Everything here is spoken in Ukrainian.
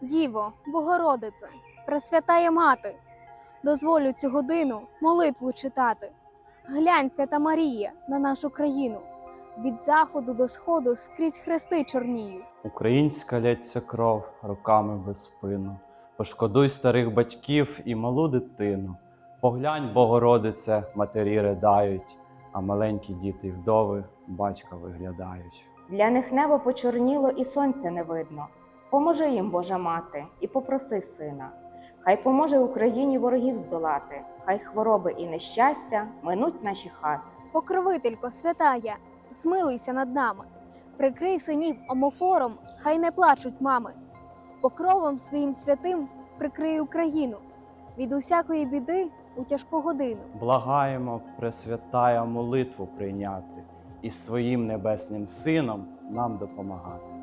Діво, Богородице, Пресвятає Мати, дозволю цю годину молитву читати. Глянь, свята Марія, на нашу країну. Від заходу до сходу скрізь хрести чорніють. Українська лється кров роками без спину. Пошкодуй старих батьків і малу дитину. Поглянь, Богородице, матері ридають, а маленькі діти й вдови батька виглядають. Для них небо почорніло і сонця не видно. Поможи їм, Божа мати, і попроси сина. Хай поможе Україні ворогів здолати, хай хвороби і нещастя минуть наші хати. Покровителько святая, змилуйся над нами. Прикрий синів омофором, хай не плачуть мами. Покровом своїм святим прикрий Україну від усякої біди у тяжку годину. Благаємо, Пресвятая молитву прийняти і своїм небесним сином нам допомагати.